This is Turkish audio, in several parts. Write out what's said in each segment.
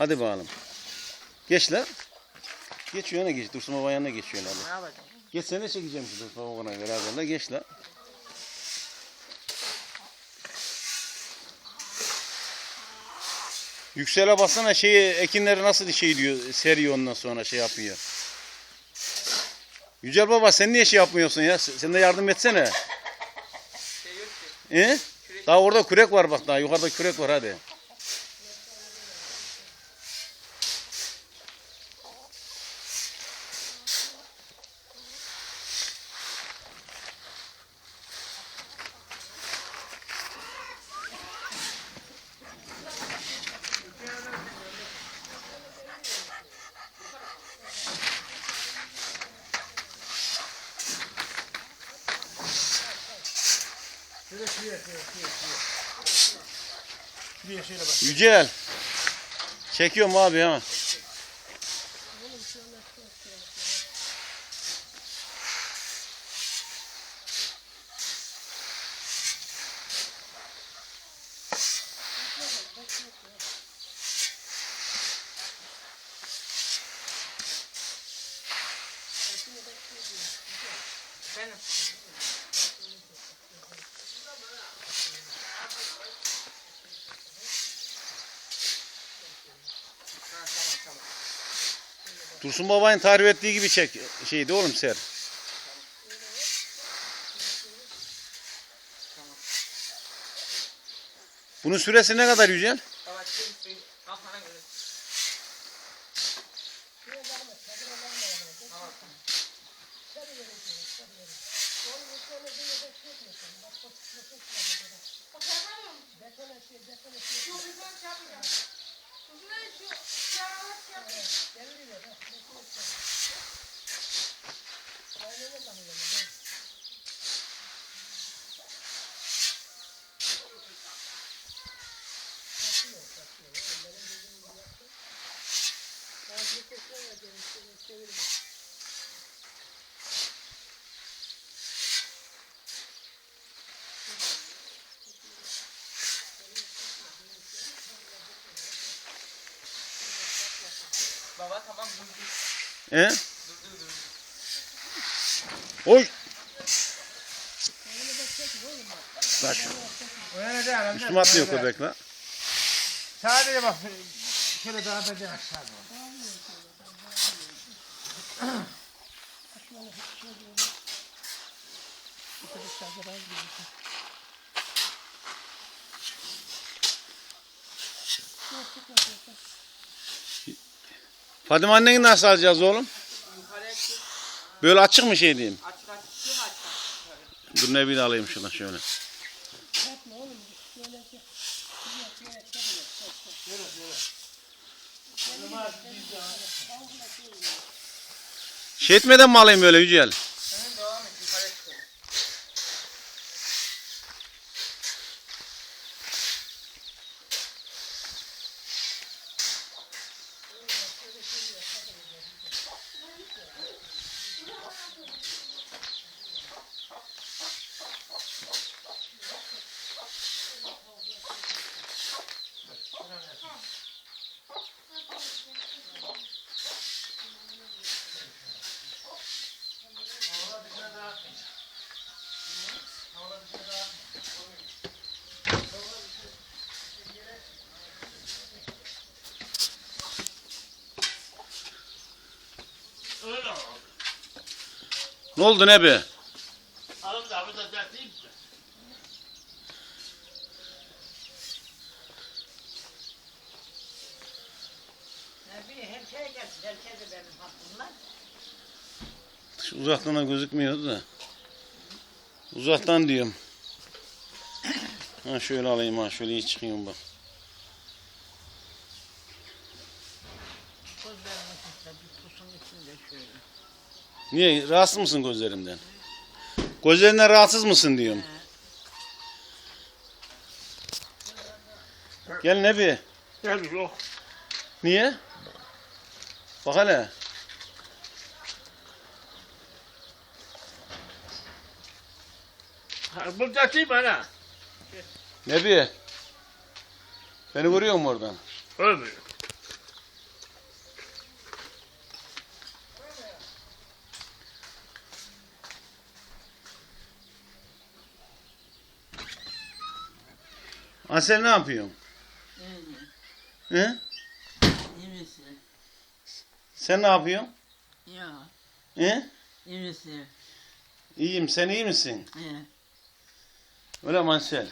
Hadi bakalım. Geç lan. Geç yana geç. Dursun baba yanına geç şöyle hadi. Geç seni çekeceğim şu Dursun babana beraber la geç la. Yüksele bassana şeyi ekinleri nasıl şey diyor seriyor ondan sonra şey yapıyor. Yücel baba sen niye şey yapmıyorsun ya? Sen de yardım etsene. Şey yok ki. He? Daha orada kürek var bak daha yukarıda kürek var hadi. Yücel. Çekiyorum abi ha. Benim. Ha tamam tamam. Dursun babanın tarif ettiği gibi çek şeydi oğlum ser. Bunun süresi ne kadar Yücel? Tamam. Baba tamam durdu. He? Durdu durdu. Oy. Bak. Üstüme atlıyor köpek la. Sadece bak şöyle dağıtacaksın aşağı doğru. Fadime anneni nasıl alacağız oğlum? Böyle açık mı şey diyeyim? Açık. Dur ne bir alayım şuna şöyle. Şey etmeden mi alayım böyle Yücel? Ne oldu ne be? Alın da burada dertliyim mi? Ne bileyim hem şey gelsin, herkes de benim hakkımla. Şu uzaktan da gözükmüyordu da. Uzaktan diyorum. Ha şöyle alayım ha şöyle iyi çıkayım bak. Bir pusun içinde şöyle. Niye rahatsız mısın gözlerimden? Gözlerinden rahatsız mısın diyorum. Gel Nebi. Gel yok. Niye? Bak hele. Ha, Bu dertliyim ana. Nebi. Beni görüyor musun oradan? Ölmüyor. Asel ne yapıyorsun? He? İyi misin? Sen ne yapıyorsun? Ya, He? iyi misin? İyiyim. Sen iyi misin? He. Öyle mi Asel?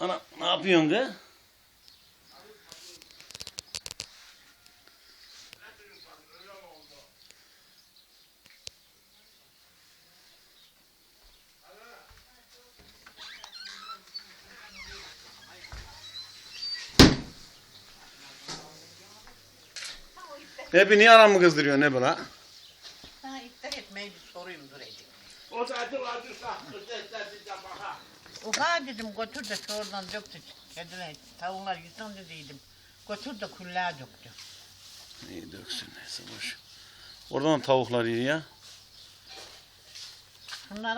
Ana ne yapıyorsun kız? Hep niye aramı kızdırıyor ne bu la? Ha, iptal etmeyi bir sorayım durayım. O da adı adı saklı seslerdi de baka. Ufa dedim götür de şuradan döktü. Kediler, tavuklar yutan dediydim. Götür de kullağa döktü. İyi döksün neyse boş. Oradan tavuklar yiyor ya. Bunlara